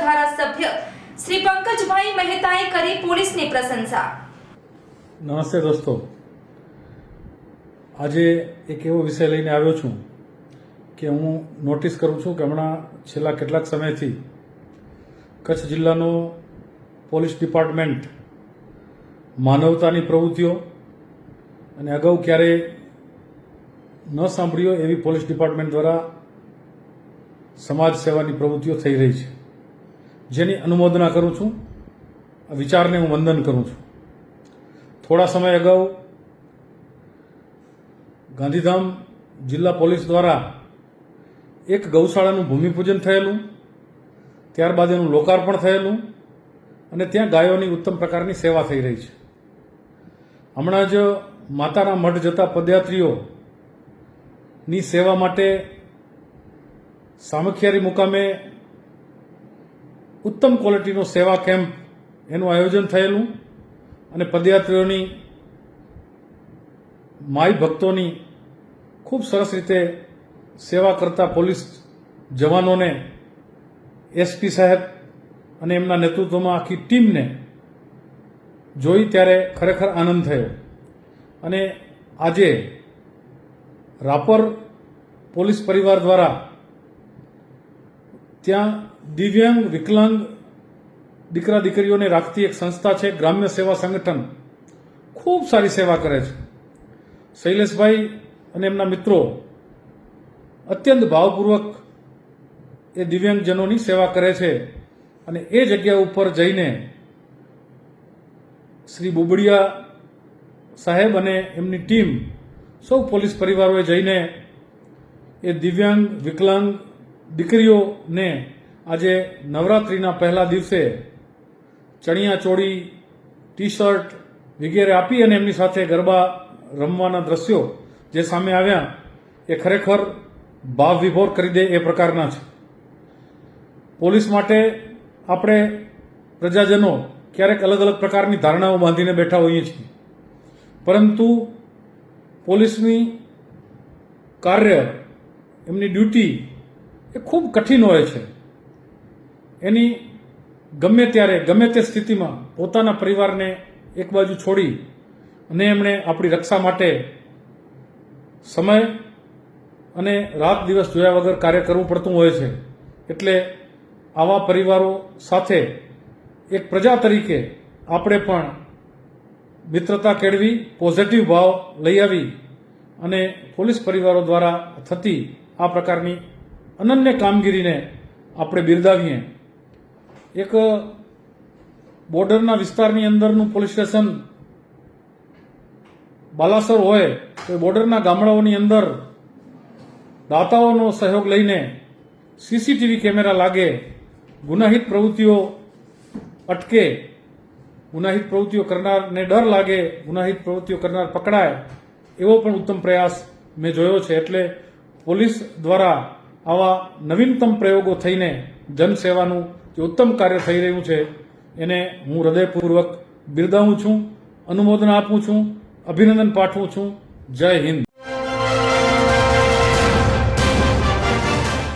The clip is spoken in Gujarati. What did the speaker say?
ધારાસભ્ય શ્રી પંકજભાઈ મહેતાએ કરી પોલીસની પ્રશંસા. નમસ્તે દોસ્તો. આજે એક એવો વિષય લઈને આવ્યો છું કે હું નોટિસ કરું છું કે હમણાં છેલ્લા કેટલાક સમયથી કચ્છ જિલ્લાનો પોલીસ ડિપાર્ટમેન્ટ માનવતાની પ્રવૃત્તિઓ અને અગાઉ ક્યારેય ન સાંભળ્યો એવી પોલીસ ડિપાર્ટમેન્ટ દ્વારા સમાજ સેવાની પ્રવૃત્તિઓ થઈ રહી છે. જેની અનુમોદના કરું છું વિચારને હું વંદન કરું છું. થોડા સમય અગાઉ ગાંધીધામ જિલ્લા પોલીસ દ્વારા એક ગૌશાળાનું ભૂમિપૂજન થયેલું, ત્યારબાદ એનું લોકાર્પણ થયેલું અને ત્યાં ગાયોની ઉત્તમ પ્રકારની સેવા થઈ રહી છે. હમણાં જ માતાના મઢ જતા પદયાત્રીઓની સેવા માટે સામખિયારી મુકામે ઉત્તમ ક્વોલિટીનો સેવા કેમ્પ એનું આયોજન થયેલું અને પદયાત્રીઓની, માઈ ભક્તોની ખૂબ સરસ રીતે સેવા કરતા પોલીસ જવાનોને, એસપી સાહેબ અને એમના નેતૃત્વમાં આખી ટીમને જોઈ ત્યારે ખરેખર આનંદ થયો. અને આજે રાપર પોલીસ પરિવાર દ્વારા ત્યાં દિવ્યાંગ, વિકલાંગ દીકરા દીકરીઓને રાખતી એક સંસ્થા છે, ગ્રામ્ય સેવા સંગઠન. ખૂબ સારી સેવા કરે છે. શૈલેષભાઈ અને એમના મિત્રો અત્યંત ભાવપૂર્વક એ દિવ્યાંગજનોની સેવા કરે છે અને એ જગ્યા ઉપર જઈને શ્રી બુબડિયા સાહેબ અને એમની ટીમ સૌ પોલીસ પરિવારોએ જઈને એ દિવ્યાંગ, વિકલાંગ દીકરીઓને આજે નવરાત્રિના પહેલા દિવસે ચણિયા ચોળી ટી શર્ટ વગેરે આપી અને એમની સાથે ગરબા રમવાના દ્રશ્યો જે સામે આવ્યા, એ ખરેખર ભાવ વિભોર કરી દે એ પ્રકારના છે. પોલીસ માટે આપણે પ્રજાજનો ક્યારેક અલગ અલગ પ્રકારની ધારણાઓ બાંધીને બેઠા હોઈએ છીએ. પરંતુ પોલીસની કાર્ય, એમની ડ્યુટી એ ખૂબ કઠિન હોય છે. એની ગમે ત્યારે, ગમે તે સ્થિતિમાં પોતાના પરિવારને એક બાજુ છોડી અને એમણે આપણી રક્ષા માટે સમય અને રાત દિવસ જોયા વગર કાર્ય કરવું પડતું હોય છે. એટલે આવા પરિવારો સાથે એક પ્રજા તરીકે આપણે પણ મિત્રતા કેળવી, પોઝિટિવ ભાવ લઈ આવી અને પોલીસ પરિવારો દ્વારા થતી આ પ્રકારની અનન્ય કામગીરીને આપણે બિરદાવીએ. એક, બોર્ડરના વિસ્તારની અંદરનું પોલીસ સ્ટેશન બાલાસર હોય તો બોર્ડરના ગામડાઓની અંદર દાતાઓનો સહયોગ લઈને સીસીટીવી કેમેરા લાગે, ગુનાહિત પ્રવૃત્તિઓ અટકે, ગુનાહિત પ્રવૃત્તિઓ કરનારને ડર લાગે, ગુનાહિત પ્રવૃત્તિઓ કરનાર પકડાય, એવો પણ ઉત્તમ પ્રયાસ મેં જોયો છે. એટલે પોલીસ દ્વારા આવા નવીનતમ પ્રયોગો થઈને જનસેવાનું જે ઉત્તમ કાર્ય થઈ રહ્યું છે, એને હું હૃદયપૂર્વક બિરદાવું છું, અનુમોદન આપું છું, અભિનંદન પાઠવું છું. જય હિન્દ.